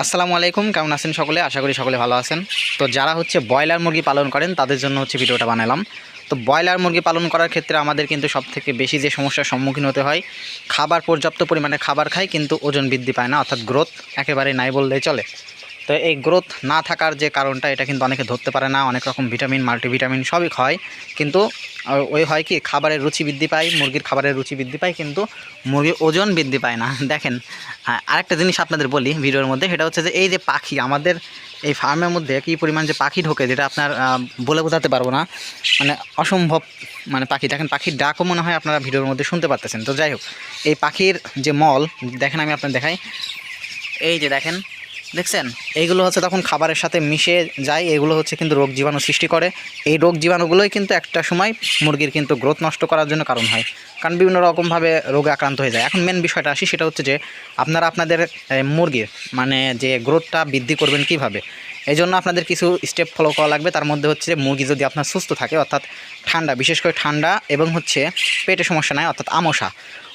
আসসালামু আলাইকুম, কেমন আছেন সকলে? আশা করি সকলে ভালো আছেন। তো যারা হচ্ছে ব্রয়লার মুরগি পালন করেন, তাদের জন্য হচ্ছে ভিডিওটা বানালাম। তো ব্রয়লার মুরগি পালন করার ক্ষেত্রে আমাদের কিন্তু সবথেকে বেশি যে সমস্যার সম্মুখীন হতে হয়, খাবার পর্যাপ্ত পরিমাণে খাবার খায়, কিন্তু ওজন বৃদ্ধি পায় না, অর্থাৎ গ্রোথ একেবারে নাই বললেই চলে। তো এই গ্রোথ না থাকার যে কারণটা এটা কিন্তু অনেকে ধরতে পারে না। অনেক রকম ভিটামিন মাল্টিভিটামিন সবই খায়। কিন্তু ওই হয় কি খাবারের রুচি বৃদ্ধি পায় মুরগির খাবারের রুচি বৃদ্ধি পায় কিন্তু মুরগির ওজন বৃদ্ধি পায় না। দেখেন আহ, আরেকটা জিনিস আপনাদের বলি ভিডিওর মধ্যে সেটা হচ্ছে যে এই যে পাখি আমাদের এই ফার্মের মধ্যে কী পরিমাণ যে পাখি ঢোকে যেটা আপনার বলে বোঝাতে পারব না। মানে অসম্ভব মানে পাখি। দেখেন পাখির ডাকও মনে হয় আপনারা ভিডিওর মধ্যে শুনতে পারতেছেন। তো যাই হোক এই পাখির যে মল দেখেন আমি আপনার দেখাই। এই যে দেখেন দেখছেন? এইগুলো হচ্ছে তখন খাবারের সাথে মিশে যায়, এগুলো হচ্ছে কিন্তু রোগ জীবাণু সৃষ্টি করে। এই রোগ জীবাণুগুলোই কিন্তু একটা সময় মুরগির কিন্তু গ্রোথ নষ্ট করার জন্য কারণ হয়। কারণ বিভিন্ন রকমভাবে রোগে আক্রান্ত হয়ে যায়। এখন মেন বিষয়টা আসি, সেটা হচ্ছে যে আপনারা আপনাদের মুরগির মানে যে গ্রোথটা বৃদ্ধি করবেন কীভাবে? এই জন্য আপনাদের কিছু স্টেপ ফলো করা লাগবে। তার মধ্যে হচ্ছে যে মুরগি যদি আপনার সুস্থ থাকে, অর্থাৎ ঠান্ডা, বিশেষ করে ঠান্ডা এবং হচ্ছে পেটে সমস্যা নাই, অর্থাৎ আমশা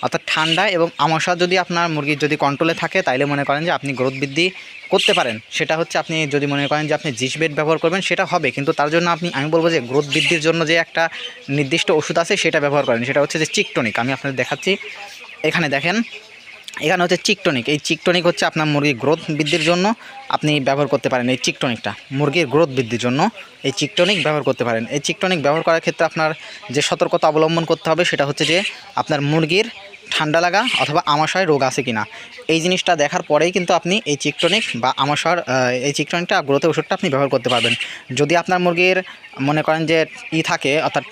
অর্থাৎ ঠান্ডা এবং আমশা যদি আপনার মুরগির যদি কন্ট্রোলে থাকে, তাইলে মনে করেন যে আপনি গ্রোথ বৃদ্ধি করতে পারেন। সেটা হচ্ছে আপনি যদি মনে করেন যে আপনি জিস বেড ব্যবহার করবেন, সেটা হবে। কিন্তু তার জন্য আপনি, আমি বলব যে গ্রোথ বৃদ্ধির জন্য যে একটা নির্দিষ্ট ওষুধ আছে, সেটা ব্যবহার করেন। সেটা হচ্ছে যে চিকটনিক আমি আপনাদের দেখাচ্ছি। এখানে দেখেন এখানে হচ্ছে চিকটনিক। এই চিকটনিক হচ্ছে আপনার মুরগির গ্রোথ বৃদ্ধির জন্য আপনি ব্যবহার করতে পারেন এই চিকটনিকটা। মুরগির গ্রোথ বৃদ্ধির জন্য এই চিকটনিক ব্যবহার করতে পারেন। এই চিকটনিক ব্যবহার করার ক্ষেত্রে আপনার যে সতর্কতা অবলম্বন করতে হবে সেটা হচ্ছে যে আপনার মুরগির ঠান্ডা লাগা অথবা আমাশয় রোগ আছে কিনা। এই জিনিসটা দেখার পরেই কিন্তু আপনি এই চিকটনিক বা আমাশার আহ, এই চিকটনিকটা গ্রোথের ওষুধটা আপনি ব্যবহার করতে পারবেন। যদি আপনার মুরগির মনে করেন যে ই থাকে অর্থাৎ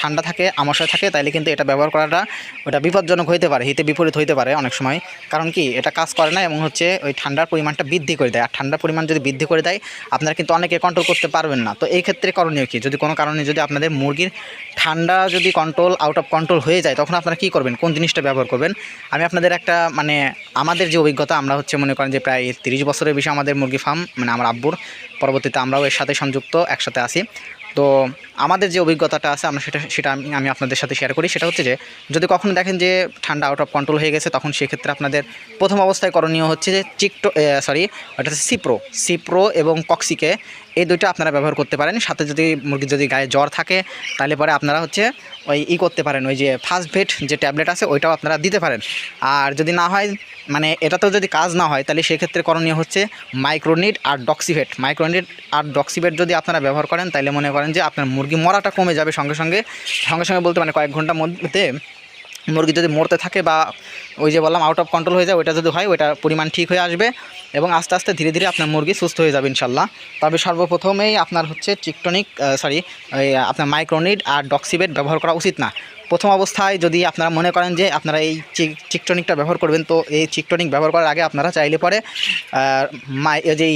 ঠান্ডা থাকে আমাশয় থাকে তাইলে কিন্তু এটা ব্যবহার করাটা ওটা বিপজ্জনক হইতে পারে হিতে বিপরীত হইতে পারে অনেক সময়। কারণ কি এটা কাজ করে না এবং হচ্ছে ওই ঠান্ডার পরিমাণটা বৃদ্ধি করে দেয়। আর ঠান্ডার পরিমাণ যদি বৃদ্ধি করে দেয় আপনারা কিন্তু অনেকে কন্ট্রোল করতে পারবেন না। তো এই ক্ষেত্রে করণীয় কি? যদি কোনো কারণে যদি আপনাদের মুরগির ঠান্ডা যদি কন্ট্রোল আউট অফ কন্ট্রোল হয়ে যায় তখন আপনারা কী করবেন? কোন জিনিসটা ব্যবহার করবেন। আমি আপনাদের একটা মানে আমাদের যে অভিজ্ঞতা, আমরা হচ্ছে মনে করেন যে প্রায় তিরিশ বছরের বেশি আমাদের মুরগি ফার্ম মানে আমার আব্বুর, পরবর্তীতে আমরাও এর সাথে সংযুক্ত, একসাথে আছি। তো আমাদের যে অভিজ্ঞতাটা আছে, আমরা সেটা সেটা আমি আমি আপনাদের সাথে শেয়ার করি। সেটা হচ্ছে যে, যদি কখনো দেখেন যে ঠান্ডা আউট অফ কন্ট্রোল হয়ে গেছে, তখন সেক্ষেত্রে আপনাদের প্রথম অবস্থায় করণীয় হচ্ছে যে চিকটো সরি ওটা হচ্ছে সিপ্রো সিপ্রো এবং কক্সিকে এই দুইটা আপনারা ব্যবহার করতে পারেন। সাথে যদি মুরগির যদি গায়ে জ্বর থাকে, তাহলে পরে আপনারা হচ্ছে ওই ই করতে পারেন। ওই যে ফার্স্ট ভেট যে ট্যাবলেট আছে, ওইটাও আপনারা দিতে পারেন। আর যদি না হয় মানে এটাতেও যদি কাজ না হয়, তাহলে সেক্ষেত্রে করণীয় হচ্ছে মাইক্রোনিড আর ডক্সিভেট মাইক্রোনিট আর ডক্সিভেট যদি আপনারা ব্যবহার করেন, তাহলে মনে করেন যে আপনার মুরগি মরাটা কমে যাবে সঙ্গে সঙ্গে। সঙ্গে সঙ্গে বলতে মানে কয়েক ঘণ্টার মধ্যে মুরগি যদি মরতে থাকে বা ওই যে বললাম আউট অফ কন্ট্রোল হয়ে যায়, ওইটা যদি হয়, ওইটার পরিমাণ ঠিক হয়ে আসবে এবং আস্তে আস্তে ধীরে ধীরে আপনার মুরগি সুস্থ হয়ে যাবে ইনশাল্লাহ। তবে সর্বপ্রথমেই আপনার হচ্ছে চিকটনিক সরি আপনার মাইক্রোনিড আর ডক্সিবেট ব্যবহার করা উচিত না। প্রথম অবস্থায় যদি আপনারা মনে করেন যে আপনারা এই চিক চিকটনিকটা ব্যবহার করবেন, তো এই চিকটনিক ব্যবহার করার আগে আপনারা চাইলে পরে মাই, এই যে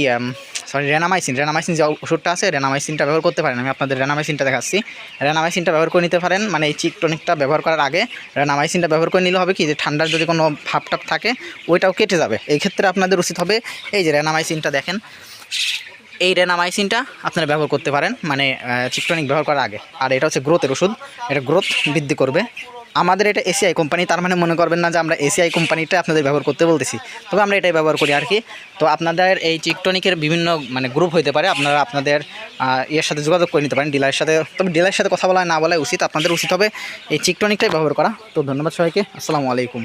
সরি রেনামাইসিন রেনামাইসিন যে ওষুধটা আছে রেনামাইসিনটা ব্যবহার করতে পারেন। আমি আপনাদের রেনামাইসিনটা দেখাচ্ছি। রেনামাইসিনটা ব্যবহার করে নিতে পারেন। মানে এই চিকটনিকটা ব্যবহার করার আগে রেনামাইসিনটা ব্যবহার করে নিলে হবে কি, যে ঠান্ডার যদি কোনো ভাবটাপ থাকে, ওইটাও কেটে যাবে। এই ক্ষেত্রে আপনাদের উচিত হবে, এই যে রেনামাইসিনটা দেখেন। এই রেনামাইসিনটা আপনারা ব্যবহার করতে পারেন মানে চিকটনিক ব্যবহার করার আগে। আর এটা হচ্ছে গ্রোথের ওষুধ, এটা গ্রোথ বৃদ্ধি করবে। আমাদের এটা এসিআই কোম্পানি তার মানে মনে করবেন না যে আমরা এসিআই কোম্পানিটা আপনাদের ব্যবহার করতে বলতেছি। তবে আমরা এটাই ব্যবহার করি আর কি। তো আপনাদের এই চিকটনিকের বিভিন্ন মানে গ্রুপ হইতে পারে, আপনারা আপনাদের ইয়ের সাথে যোগাযোগ করে নিতে পারেন ডিলারের সাথে। তবে ডিলারের সাথে কথা বলা না বলাই উচিত, আপনাদের উচিত হবে এই চিকটনিকটাই ব্যবহার করা। তো ধন্যবাদ সবাইকে, আসসালামু আলাইকুম।